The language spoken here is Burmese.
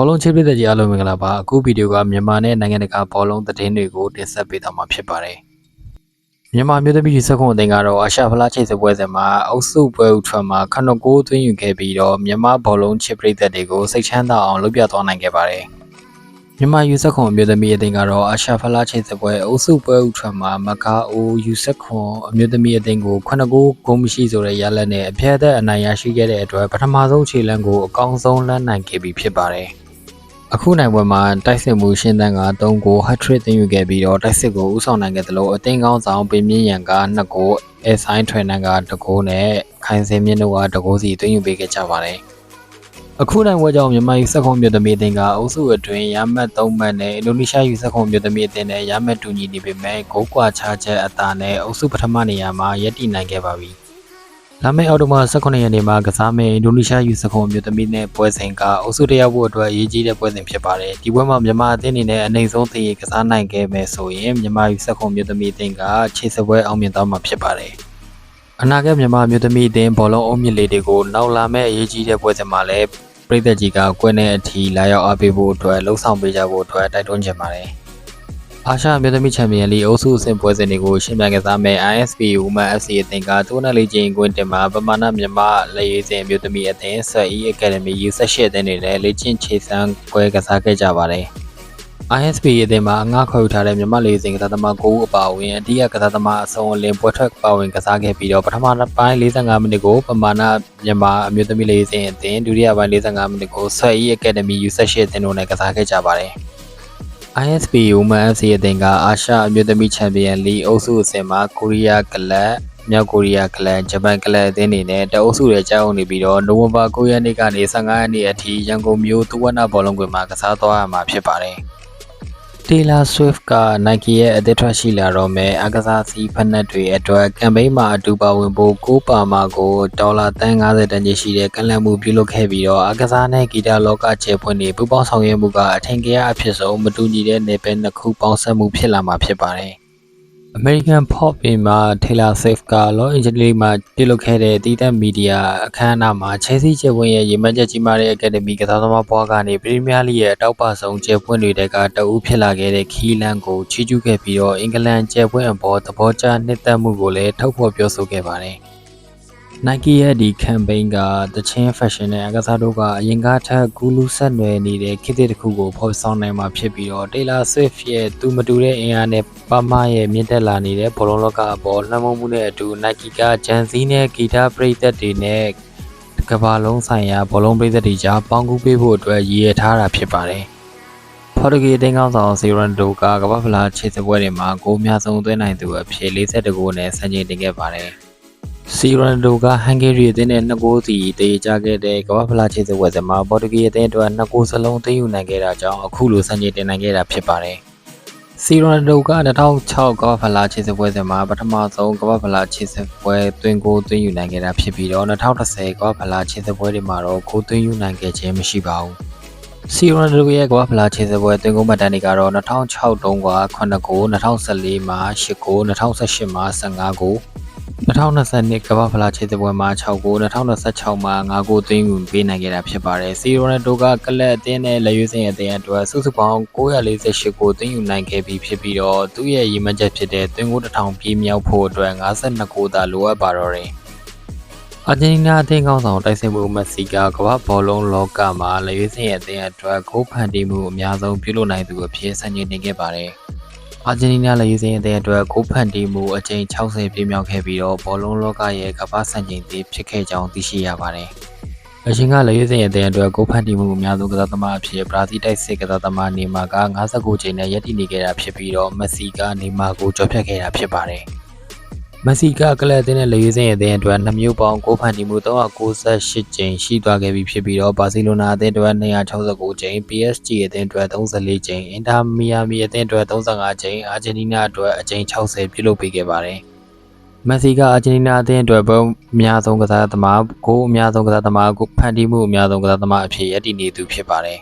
ဘောလုံးချစ်ပြည်သက်ကြီးအားလုံးမင်္ဂလာပါအခုဗီဒီယိုကမြန်မာနဲ့နိုင်ငံတကာဘောလုံးသတင်းတွေကိုတင်ဆက်ပေးသွားမှာဖြစ်ပါတယ်မြန်မာမျိုးသမီးယူဆက်ခွန်အသင်းကတော့အာရှဖလားချိတ်စပွဲစဉ်မှာအုပ်စုပွဲဥထွန်းမှာခဏကိုသွင်းယူခဲ့ပြီးတော့မြန်မာဘောလုံးချစ်ပြည်သက်တွေကိုစိတ်ချမ်းသာအောင်လုပ်ပြသွားနိုင်ခဲ့ပါတယ်မြန်မာယူဆက်ခွန်အမျိုးသမီးအသင်းကတော့အာရှဖလားချိတ်စပွဲအုပ်စုပွဲဥထွန်းမှာမကာအိုယူဆက်ခွန်အမျိုးသမီးအသင်းကိုခဏကိုဂိုးမရှိဆိုတဲ့ရလဒ်နဲ့အပြတ်အသတ်အနိုင်ရရှိခဲ့တဲ့အတွက်ပထမဆုံးခြေလှမ်းကိုအကောင်းဆုံးလမ်းနိုင်ခဲ့ပြီဖြစ်ပါတယ် အခုနိုင်ပွဲမှာတိုက်စစ်မှုရှင်းတန်းက3ဂိုး hat-trick တင်ယူခဲ့ပြီးတော့တိုက်စစ်ကိုဦးဆောင်နိုင်ခဲ့သလိုအသင်းကောင်းဆောင်ပင်မြင့်ရန်က2ဂိုးအဲဆိုင်ထွေနန်က2ဂိုးနဲ့ခိုင်စင်မြင့်တို့က2ဂိုးစီတင်ယူပေးခဲ့ကြပါတယ်အခုနိုင်ပွဲကြောင့်မြန်မာယူဆက်ခွန်မြို့သမီးအသင်းကအုပ်စုအတွင်းရမတ်3မှတ်နဲ့အင်ဒိုနီးရှားယူဆက်ခွန်မြို့သမီးအသင်းနဲ့ရမတ်တူညီနေပေမဲ့ဂိုးကွာခြားချက်အသာနဲ့အုပ်စုပထမနေရာမှာရပ်တည်နိုင်ခဲ့ပါပြီ။ လာမယ့်အောက်တိုဘာ18ရက်နေ့မှာကစားမယ့်အင်ဒိုနီးရှားယူဆက်ခွန်မြို့သမီးနဲ့ပွဲစဉ်ကအုပ်စုတရောက်ဖို့အတွက်အရေးကြီးတဲ့ပွဲစဉ်ဖြစ်ပါတယ်။ဒီပွဲမှာမြန်မာအသင်းအနေနဲ့အနေဆုံးသရေကစားနိုင်ခဲ့မယ်ဆိုရင်မြန်မာယူဆက်ခွန်မြို့သမီးအသင်းကခြေစပွဲအောင်မြင်သွားမှာဖြစ်ပါတယ်။အနာဂတ်မြန်မာမျိုးသမီးအသင်းဘောလုံးအုံးမြင့်လေးတွေကိုနောက်လာမယ့်အရေးကြီးတဲ့ပွဲစဉ်မှာလည်းပြည်သက်ကြီးကကွင်းနဲ့အထီလာရောက်အားပေးဖို့အတွက်လှုံ့ဆော်ပေးကြဖို့အတွက်တိုက်တွန်းချင်ပါတယ်။ အာရှမျိုးသမီးချန်ပီယံလိအုပ်စုအဆင့်ပွဲစဉ်တွေကိုရှင်းပြကစားမယ့် ISP Women FC အသင်းကတိုးနယ်လေးချင်းကွင်းတင်မှာပမာဏမြန်မာလက်ရေးစဉ်မျိုးသမီးအသင်းဆက် E Academy U18 အသင်းတွေလည်းလေ့ကျင့်ခြေစမ်းပွဲကစားခဲ့ကြပါတယ်။ ISP အသင်းမှာအငှားခေါ်ယူထားတဲ့မြန်မာလေးစဉ်ကစားသမား9ဦးအပါအဝင်အတိအကစားသမားအစုံအလင်ပွဲထွက်ပါဝင်ကစားခဲ့ပြီးတော့ပထမပိုင်း45မိနစ်ကိုပမာဏမြန်မာအမျိုးသမီးလေးစဉ်အသင်းဒုတိယပိုင်း45မိနစ်ကိုဆက် E Academy U18 အသင်းတို့နဲ့ကစားခဲ့ကြပါတယ်။ ISP Women FC အသင်းကအာရှအမျိုးသမီးချန်ပီယံလိအုပ်စုအဆင့်မှာကိုရီးယားကလပ်မြောက်ကိုရီးယားကလပ်ဂျပန်ကလပ်အသင်းတွေနဲ့တအုပ်စုတွေကြောက်နေပြီးတော့နိုဝင်ဘာ9ရက်နေ့ကနေ15ရက်နေ့အထိရန်ကုန်မြို့သုဝဏ္ဏဘောလုံးကွင်းမှာကစားသွားရမှာဖြစ်ပါတယ်။ Taylor Swift က Nike ရဲ့အသစ်ထွက်ရှိလာတော့မဲ့အကစားစီးဖက်နှက်တွေအတွက်ကမ်ပိန်းမှာအတူပါဝင်ဖို့ကိုပါမာကိုဒေါ်လာ350တန်ကြီးရှိတဲ့ကန့်လန့်မှုပြုလုပ်ခဲ့ပြီးတော့အကစားနဲ့ဂီတလောကခြေဖွင့်နေပူပေါင်းဆောင်ရွက်မှုကအထင်ကြီးအဖြစ်ဆုံးမတူညီတဲ့နယ်ပယ်နှစ်ခုပေါင်းစပ်မှုဖြစ်လာမှာဖြစ်ပါတယ်။ American Pop ပြင်မှာ Taylor Swift က Los Angeles မှာပြုလုပ်ခဲ့တဲ့တီးတက်မီဒီယာအခမ်းအနားမှာ Chelsea ကျယ်ပွင့်ရဲ့ရေမှန်းချက်ကြီးမားတဲ့ Academy ကစားသမားဘွားကနေ Premier League ရဲ့အတောက်ပဆုံးကျယ်ပွင့်တွေကတအူးဖြစ်လာခဲ့တဲ့ခီးလန်ကိုချီးကျူးခဲ့ပြီးတော့အင်္ဂလန်ကျယ်ပွင့်အပေါ်သဘောကျနှစ်သက်မှုကိုလည်းထုတ်ဖော်ပြောဆိုခဲ့ပါတယ်။ Nike ရဲ့ဒီ campaign ကတချင်း fashion နဲ့အကစားတို့ကအရင်ကထက်ကူးလူးဆက်နွယ်နေတဲ့ခေတ်သစ်တစ်ခုကိုဖော်ဆောင်နိုင်မှာဖြစ်ပြီးတော့ Taylor Swift ရဲ့သူမတူတဲ့အင်အားနဲ့ပမာရဲ့မြင့်တက်လာနေတဲ့ဘောလုံးလောကအပေါ်လွှမ်းမိုးမှုနဲ့အတူ Nike ကဂျန်စီနဲ့ဂီတပရိသတ်တွေနဲ့ကမ္ဘာလုံးဆိုင်ရာဘောလုံးပရိသတ်တွေကြားပေါင်းကူးပေးဖို့အတွက်ရည်ရထားတာဖြစ်ပါတယ်။ဖော်တူဂီအသင်းကောင်းဆောင်စီရန်ဒိုကကမ္ဘာဖလားခြေစပွဲတွေမှာဂိုးများဆုံးသွင်းနိုင်သူအဖြစ်42ဂိုးနဲ့ဆန်ချိန်တင်ခဲ့ပါတယ်။ စီရန်ဒိုကဟန်ဂေရီအသင်းနဲ့2ဂိုးစီတည်ကြခဲ့တဲ့ကမ္ဘာဖလားခြေစပွဲစဉ်မှာပေါ်တူဂီအသင်းအတွက်2ဂိုးစလုံးသိမ်းယူနိုင်ခဲ့တာကြောင့်အခုလိုဆန်ချိန်တင်နိုင်ခဲ့တာဖြစ်ပါတယ်။စီရန်ဒိုက2006ကမ္ဘာဖလားခြေစပွဲစဉ်မှာပထမဆုံးကမ္ဘာဖလားခြေစပွဲသွင်းဂိုးသွင်းယူနိုင်ခဲ့တာဖြစ်ပြီးတော့2010ကမ္ဘာဖလားခြေစပွဲတွေမှာတော့ဂိုးသွင်းယူနိုင်ခဲ့ခြင်းမရှိပါဘူး။စီရန်ဒိုရဲ့ကမ္ဘာဖလားခြေစပွဲသွင်းဂိုးမှတ်တမ်းတွေကတော့2006တုန်းက9ဂိုး2014မှာ10ဂိုး2018မှာ15ဂိုး 2022ကမ္ဘာဖလားခြေစပွဲမှာ6ဂိုး2026မှာ5ဂိုးသွင်းယူပေးနိုင်ခဲ့တာဖြစ်ပါတယ်။စီရိုနယ်ဒိုကကလပ်အသင်းနဲ့လက်ရွေးစင်အသင်းအတွက်စုစုပေါင်း948ဂိုးသွင်းယူနိုင်ခဲ့ပြီးဖြစ်ပြီးတော့သူ့ရဲ့ရည်မှန်းချက်ဖြစ်တဲ့သွင်းဂိုး1000ပြည့်မြောက်ဖို့အတွက်52ဂိုးသာလိုအပ်ပါတော့တယ်။အာဂျင်တီးနားအသင်းကောင်းဆောင်တိုက်စစ်မှုမက်ဆီကကမ္ဘာဘောလုံးလောကမှာလက်ရွေးစင်ရဲ့အသင်းအတွက်ဂိုးဖန်တီးမှုအများဆုံးပြုလုပ်နိုင်သူအဖြစ်ဆန်ကျင်တင်ခဲ့ပါတယ်။ အာဂျင်တီးနားလက်ရေးစင်းအသင်းအတွက်ကိုဖန်တီမှုအကြိမ်60ပြည့်မြောက်ခဲ့ပြီးတော့ဘောလုံးလောကရဲ့ကမ္ဘာစံချိန်သစ်ဖြစ်ခဲ့ကြောင်းသိရှိရပါတယ်။အရှင်ကလက်ရေးစင်းအသင်းအတွက်ကိုဖန်တီမှုအများဆုံးကစားသမားအဖြစ်ဘရာဇီးတိုက်စစ်ကစားသမားနေမာက59ချိန်နဲ့ရည်တည်နေခဲ့တာဖြစ်ပြီးတော့မက်ဆီကနေမာကိုကျော်ဖြတ်ခဲ့တာဖြစ်ပါတယ်။ မက်ဆီကကလပ်အသင်းနဲ့လေရေးစင်းအသင်းအတွက်နှမျိုးပေါင်း6ဖန်တီမှု398ကြိမ်ရှိသွားခဲ့ပြီဖြစ်ပြီးတော့ဘာစီလိုနာအသင်းအတွက်269ကြိမ် PSG အသင်းအတွက်34ကြိမ်အင်တာမီယာမီအသင်းအတွက်35ကြိမ်အာဂျင်တီးနားအတွက်အကြိမ်60ပြုလုပ်ပေးခဲ့ပါတယ်မက်ဆီကအာဂျင်တီးနားအသင်းအတွက်ပုံအများဆုံးကစားသမားကိုအများဆုံးကစားသမားကိုဖန်တီးမှုအများဆုံးကစားသမားအဖြစ်ရည်တည်နေသူဖြစ်ပါတယ်